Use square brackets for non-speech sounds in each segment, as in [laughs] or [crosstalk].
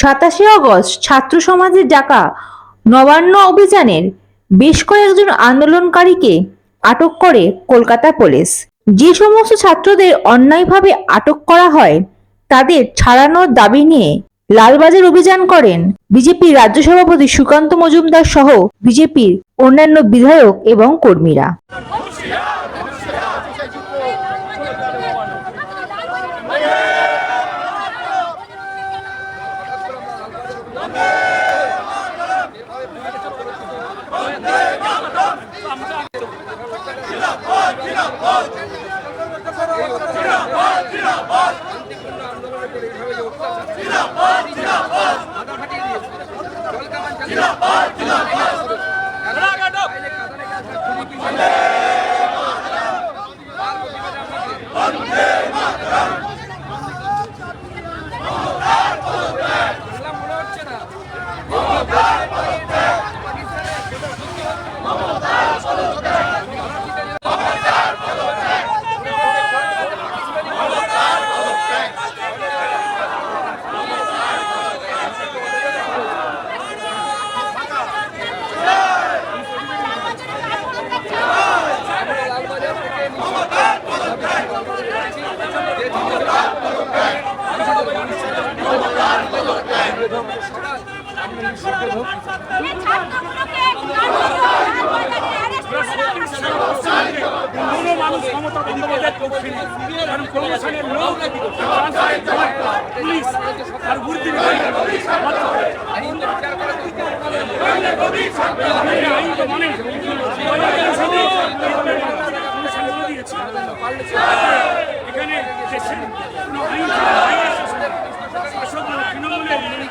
সাতাশে অগস্ট ছাত্র সমাজের ডাকা নবান্ন অভিযানের বেশ কয়েকজন আন্দোলনকারীকে আটক করে কলকাতা পুলিশ। যে সমস্ত ছাত্রদের অন্যায়ভাবে আটক করা হয়, তাদের ছাড়ানোর দাবি নিয়ে লালবাজার অভিযান করেন বিজেপির রাজ্য সভাপতি সুকান্ত মজুমদার সহ বিজেপির অন্যান্য বিধায়ক এবং কর্মীরা। কোনো মানুষ মমতা বন্দ্যোপাধ্যায়ের পক্ষে নেই কারণ প্রমোশনের লোক জন্য পুলিশ আর বুদ্ধি এখানে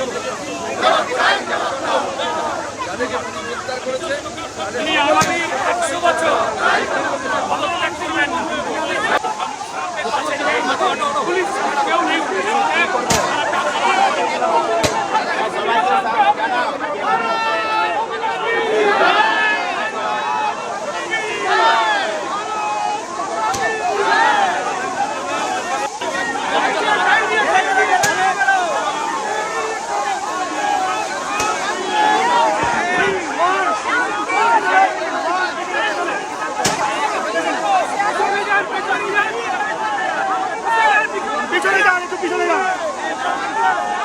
চলো চলো চলো বসে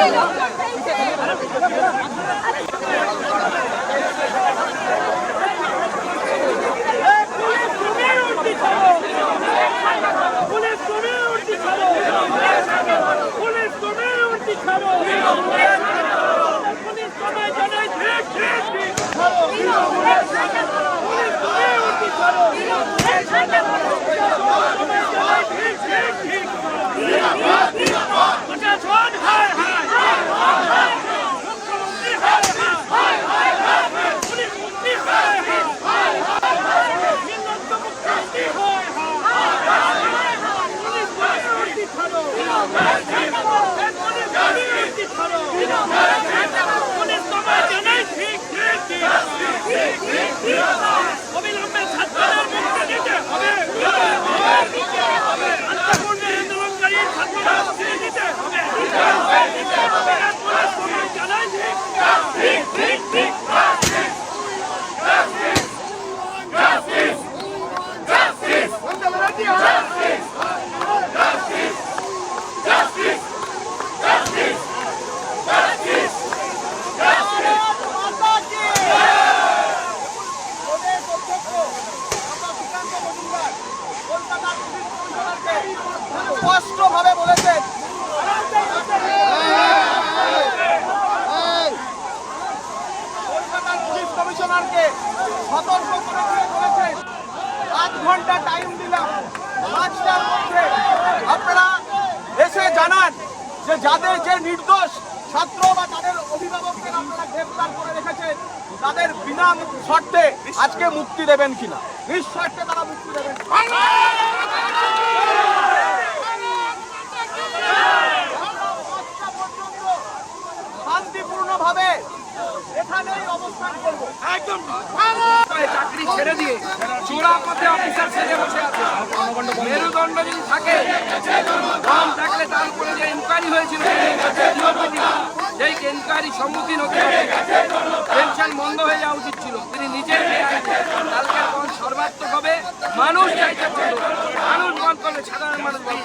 这 [laughs] 个 স্পষ্টভাবে বলেছেন। পুলিশ কমিশনারকে সতর্ক করে বলেছেন আধ ঘণ্টা টাইম দিলাম। পাঁচটার মধ্যে আপনারা এসে জানান যে যাদের যে নির্দোষ ছাত্র বা তাদের অভিভাবকদের আপনারা গ্রেফতার করে রেখেছেন, তাদের বিনা শর্তে আজকে মুক্তি দেবেন কিনা? নিঃশর্তে তারা মুক্তি দেবেন একদম। চাকরি ছেড়ে দিয়ে চূড়া পথে অফিসার সেজে বসে আছে। মেরুদণ্ড যদি থাকে দম থাকলে তার উপরে যে ইনকোয়ারি হয়েছিল সেই ইনকোয়ারি সম্মুখীন হতে হবে। পেনশন বন্ধ হয়ে যাওয়া উচিত ছিল। তিনি নিজে কালকের পর সর্বাত্মক হবে। মানুষ চাইতে মানুষ বন্ধ সাধারণ মানুষ বন্ধ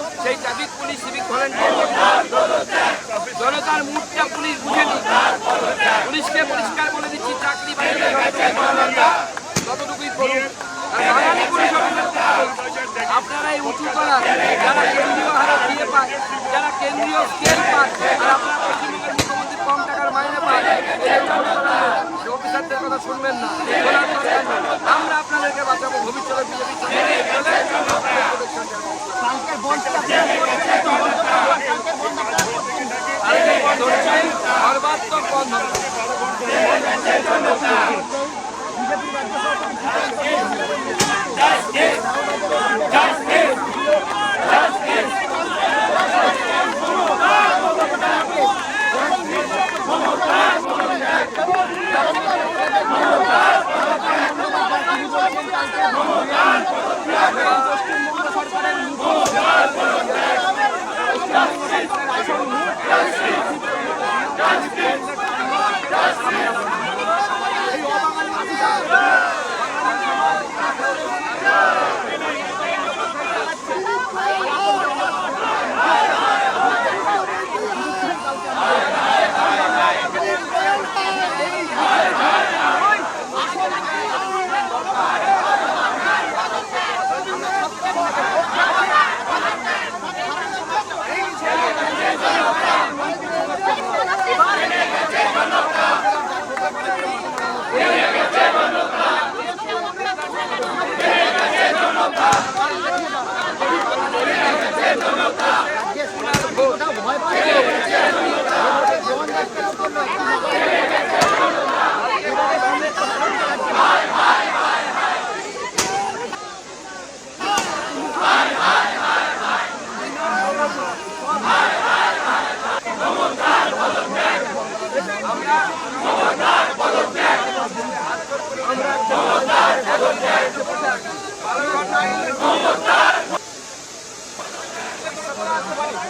সেই ট্রাফিক পুলিশ সিভিক ভলেন্টিয়ার জনতার মুখটা পুলিশ বুঝেনি পুলিশকে পরিষ্কার বলে দিচ্ছি, চাকরি যতটুকুই করুন। আপনারা এই উঁচু করা যারা কেন্দ্রীয় হারে দিয়ে পায়, যারা কেন্দ্রীয় স্কেল পায়, আর আপনারা পশ্চিমবঙ্গের মুখ্যমন্ত্রী কম টাকার মাইনে পায় অফিসারদের কথা শুনবেন না। আমরা আপনাদেরকে বাঁচাবো ভবিষ্যতে বিজেপি কালকের বন্ধ তো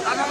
বন্ধ করবেন,